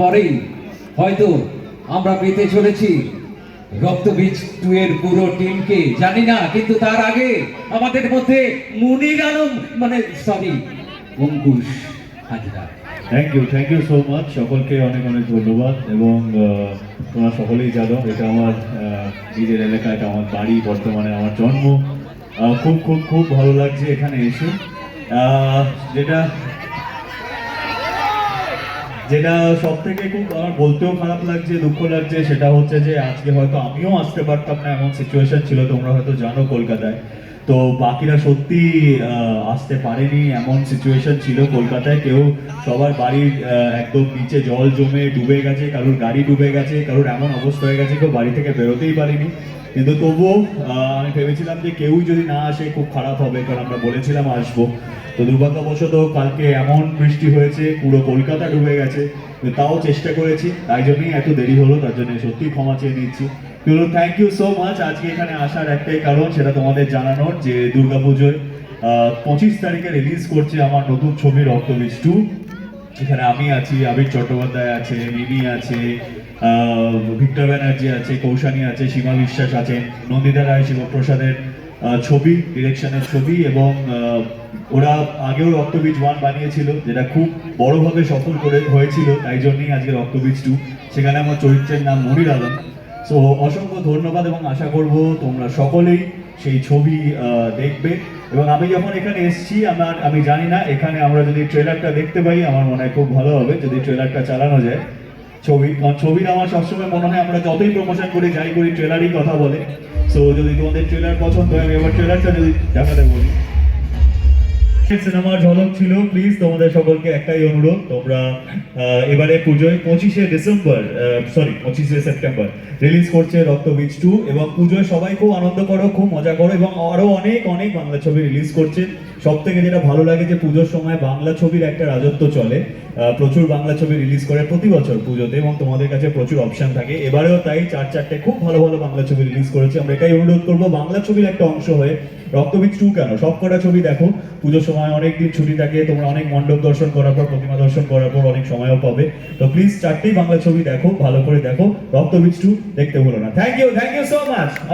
পরেই হয়তো আমরা পেতে চলেছি। রক্তবীজ টু এর পুরো টিমকে, জানি না, কিন্তু তার আগে আমাদের মধ্যে মুনির আলম মানে sorry Ankush Hazra. Thank you thank you so much সকলকে অনেক অনেক ধন্যবাদ, এবং তোমরা সকলেই জানো, এটা আমার নিজের এলাকা, এটা আমার বাড়ি, বর্তমানে আমার জন্ম। খুব খুব খুব ভালো লাগছে এখানে এসে। যেটা যেটা সব থেকে খুব আমার বলতেও খারাপ লাগছে, দুঃখ লাগছে, সেটা হচ্ছে যে আজকে হয়তো আমিও আসতে পারতাম না, এমন সিচুয়েশন ছিল, তোমরা হয়তো জানো কলকাতায়। তো বাকিরা সত্যি আসতে পারেনি। এমন সিচুয়েশন ছিল কলকাতায়। কেউ সবার বাড়ির একদম নিচে জল জমে ডুবে গেছে, কারোর গাড়ি ডুবে গেছে, কারোর এমন অবস্থা হয়ে গেছে, কেউ বাড়ি থেকে বেরোতেই পারিনি। কিন্তু তবুও আমি ভেবেছিলাম যে কেউই যদি না আসে, খুব খারাপ হবে, কারণ আমরা বলেছিলাম আসব। তো দুর্ভাগ্যবশত কালকে এমন বৃষ্টি হয়েছে, পুরো কলকাতা ডুবে গেছে। তাও চেষ্টা করেছি, তাই জন্যই এত দেরি হলো, তার জন্য সত্যি ক্ষমা চেয়ে নিচ্ছি। তো থ্যাংক ইউ সো মাচ আজকে এখানে আসার একটাই কারণ সেটা তোমাদের জানানোর যে দুর্গাপুজোয় পঁচিশ তারিখে রিলিজ করছে আমার নতুন ছবি রক্তবীজ টু এখানে আমি আছি, আবির চট্টোপাধ্যায় আছে, মিমি আছে ভিক্টর ব্যানার্জি আছে, কৌশানী আছে, সীমা বিশ্বাস আছেন নন্দিতা রায়, শিবপ্রসাদের ছবি ডিরেকশনের ছবি এবং ওরা আগেও রক্তবীজ ওয়ান বানিয়েছিল, যেটা খুব বড়ভাবে সফল করে হয়েছিল, তাই জন্যই আজকে রক্তবীজ টু সেখানে আমার চরিত্রের নাম মনির আলম। সো অসংখ্য ধন্যবাদ এবং আশা করব তোমরা সকলেই সেই ছবি দেখবে। এবং আমি যখন এখানে এসেছি, আমার, আমি জানি না, এখানে আমরা যদি ট্রেলারটা দেখতে পাই, আমার মনে হয় খুব ভালো হবে যদি ট্রেলারটা চালানো যায়। ছবি ছবির আমার সবসময় মনে হয় আমরা যতই প্রমোশন করি, যাই করি ট্রেলারই কথা বলে। সো যদি তোমাদের ট্রেলার পছন্দ হয়, আমি এবার ট্রেলারটা যদি দেখাতে বলি। সিনেমার ঝলক ছিল। প্লিজ তোমাদের সকলকে একটাই অনুরোধ। তোমরা এবারে পুজোয় পঁচিশে ডিসেম্বর সরি পঁচিশে সেপ্টেম্বর রিলিজ করছে রক্তবীজ টু এবং পুজোয় সবাই খুব আনন্দ করো, খুব মজা করো এবং আরও অনেক অনেক বাংলা ছবি রিলিজ করছে। সব থেকে যেটা ভালো লাগে যে পুজোর সময় বাংলা ছবির একটা রাজত্ব চলে। প্রচুর বাংলা ছবি রিলিজ করে প্রতি বছর পুজোতে এবং তোমাদের কাছে প্রচুর অপশন থাকে। এবারেও তাই চার চারটে খুব ভালো ভালো বাংলা ছবি রিলিজ করেছে। আমরা এটাই অনুরোধ করব, বাংলা ছবির একটা অংশ হয়ে রক্তবীজ টু কেন? সব কটা ছবি দেখো। পুজোর সময় অনেক দিন ছুটি থাকে, তোমরা অনেক মণ্ডপ দর্শন করার পর, প্রতিমা দর্শন করার পর অনেক সময়ও পাবে। তো প্লিজ চারটেই বাংলা ছবি দেখো, ভালো করে দেখো। রক্তবীজ টু দেখতে ভুলো না। Thank you thank you so much